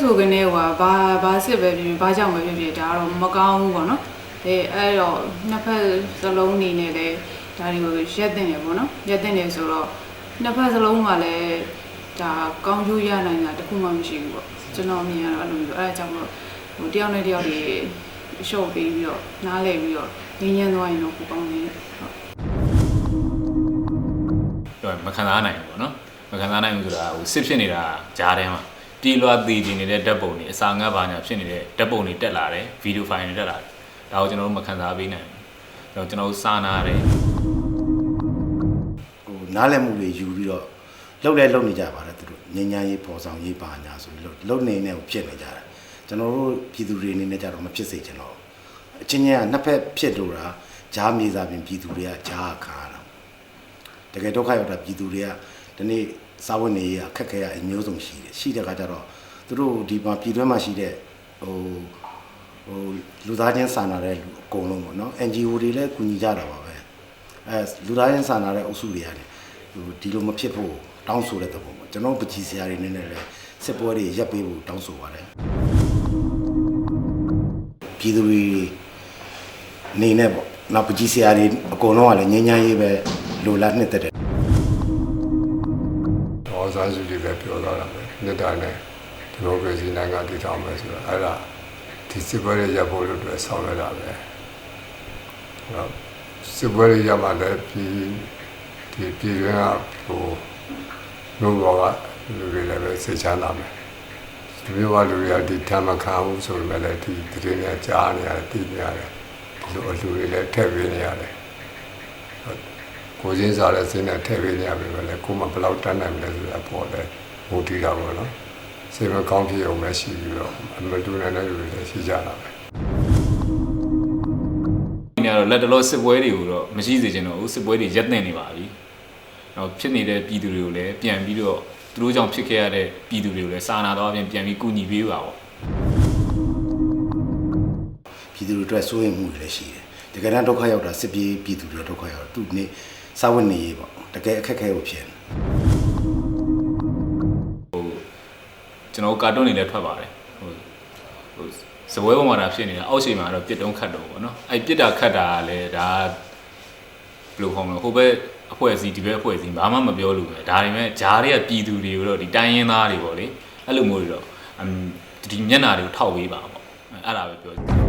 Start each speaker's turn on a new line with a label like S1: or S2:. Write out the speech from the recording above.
S1: ဆိုကနေဟိုဘာဘာစစ်ပဲဖြစ်ဖြစ်ဘာကြောင့်ပဲဖြစ်ဖြစ်ဒါတော့မကောင်းဘူးပေါ့နော်အဲအဲ့တော့နှစ်ဖက်စလုံးနေနဲ့လေဒါတွေကိုရက်တင်တယ်ပေါ့နော်ရက်တင်တယ်ဆိုတော့နှစ်ဖက်စလုံးကလည်းဒါကောင်းကျိုးရနိုင်တာတခုမှမရှိဘူးပေါ့ကျွန်တော်မြင်ရတော့အဲ့လိုမျိုးအဲ့ဒါကြောင့်မို့ဟိုတယောက်နဲ့တယောက်တွေရှော့ပေးပြီးတော့နားလည်ပြီးတော့ငင်းညမ်းသွားရင်တော့ကိုကောင်းနေဟုတ်
S2: တော့မခံစားနိုင်ဘူးပေါ့နော်မခံစားနိုင်ဘူးဆိုတာဟိုစစ်ဖြစ်နေတာကြားထဲမှာ ပြေးလွှားသေးခြင်းနေတဲ့ဓာတ်ပုံတွေအစာငတ်ပါညာဖြစ်နေတဲ့ဓာတ်ပုံတွေတက်လာတယ်ဗီဒီယိုဖိုင်တွေတက်လာတယ်ဒါကိုကျွန်တော်တို့မခံစားပေးနိုင်ဘူးတော့ကျွန်တော်တို့စာနာတယ်
S3: ဟိုနားလည်မှုတွေယူပြီးတော့လှုပ်လဲလှုပ်နေကြပါတယ်သူတို့ငញ្ញမ်းရေးပေါ်ဆောင်ရေးပါညာဆိုပြီးလှုပ်လှုပ်နေနေကိုဖြစ်နေကြတယ်ကျွန်တော်တို့ပြည်သူတွေအနေနဲ့ကြတော့မဖြစ်စေချင်တော့ဘူးအချင်းချင်းကနှစ်ဖက်ဖြစ်လို့တာဂျားမြေစာပြင်ပြည်သူတွေကဂျားခါရတာတကယ်ဒုက္ခရောက်တာပြည်သူတွေကဒီနေ့ စာဝတ်နေရေးအခက်ခဲရအမျိုးစုံရှိတယ်ရှိတဲ့အခါကျတော့သူတို့ဒီမှာပြည်တွင်းမှာရှိတဲ့ဟိုဟိုလူသားချင်းစာနာတဲ့လူအကုန်လုံးပေါ့နော် NGO တွေလည်းကူညီကြတာပါပဲအဲလူသားချင်းစာနာတဲ့အုပ်စုတွေရတယ်ဟိုဒီလိုမဖြစ်ဖို့တောင်းဆိုတဲ့သဘောပေါ့ကျွန်တော်ပကြီးစရာတွေနည်းနည်းလဲစစ်ပွဲတွေရပ်ပေးဖို့တောင်းဆိုပါတယ်ပြည်သူတွေနေနဲ့ပေါ့နောက်ပကြီးစရာတွေအကုန်လုံးကလည်းငញ្ញမ်းရေးပဲလိုလားနှစ်သက်တယ်
S4: ဒေါ်စားစုတွေပဲပြောတော့တာပဲနှစ်တာနဲ့ဒီမိုကရေစီနိုင်ငံတည်ထောင်မယ်ဆိုတော့အဲ့ဒါဒီစစ်ပွဲတွေရပ်ဖို့လို့အတွက်ဆောင်ရတာပဲဟုတ်စစ်ပွဲတွေရပ်မှလည်းပြည်ဒီပြည်တွင်းကဟိုလူဘောကလူတွေလည်းပဲစိတ်ချမ်းသာမယ်ဒီမျိုးကလူတွေကဒီဓမ္မခံဘူးဆိုပေမဲ့လည်းဒီတည်နေကြားနေရတယ်တည်နေရတယ်ဒီလိုအလူတွေလည်းထည့်ပေးနေရတယ် ကိုချင်းစားတဲ့စင်းနဲ့ထည့်ပေးနေရပြီပဲလေကိုမဘယ်လောက်တတ်နိုင်မလဲဆိုတဲ့အပေါ်လဲမူတည်တာပေါ့နော်စေမကောင်းဖြစ်အောင်ပဲရှိပြီးတော့အမတူနိုင်တဲ့လူတွေလည်းရှိကြတာပဲ
S2: ဒီနေ့ကတော့လက်တလောစစ်ပွဲတွေကိုတော့မရှိစေချင်တော့ဘူးစစ်ပွဲတွေရပ်တင်နေပါပြီ။တော့ဖြစ်နေတဲ့ပြည်သူတွေကိုလည်းပြန်ပြီးတော့သူတို့ကြောင့်ဖြစ်ခဲ့ရတဲ့ပြည်သူတွေကိုလည်းစာနာတော့အပြင်ပြန်ပြီးကူညီပေးပါပေါ့
S3: ပြည်သူတွေအတွက်စိုးရိမ်မှုတွေလည်းရှိတယ်တကယ်တမ်းဒုက္ခရောက်တာစစ်ပြေးပြည်သူတွေဒုက္ခရောက်သူနေ စာဝတ်နေရေးပေါ့တကယ်အခက်ခဲကိုဖြစ်နေ
S2: ဟိုကျွန်တော်တို့ကာတွန်းတွေလည်းထွက်ပါတယ်ဟိုဟိုစပွဲပေါ်မှာဒါဖြစ်နေတာအောက်ရှိမှာတော့ပြစ်တုံးခတ်တော့ပေါ့နော်အဲ့ပြစ်တာခတ်တာကလည်းဒါဘယ်လိုခေါ်မလဲဟိုဘက်အဖွဲ့အစည်းဒီဘက်အဖွဲ့အစည်းဘာမှမပြောလို့ပဲဒါတွေမဲ့ဂျားတွေကပြည်သူတွေကိုတော့ဒီတိုင်းရင်းသားတွေပေါ့လေအဲ့လိုမျိုးတွေတော့အမ်ဒီမျက်နာတွေကိုထောက်ပေးပါပေါ့အဲ့ဒါပဲပြောချင်တယ်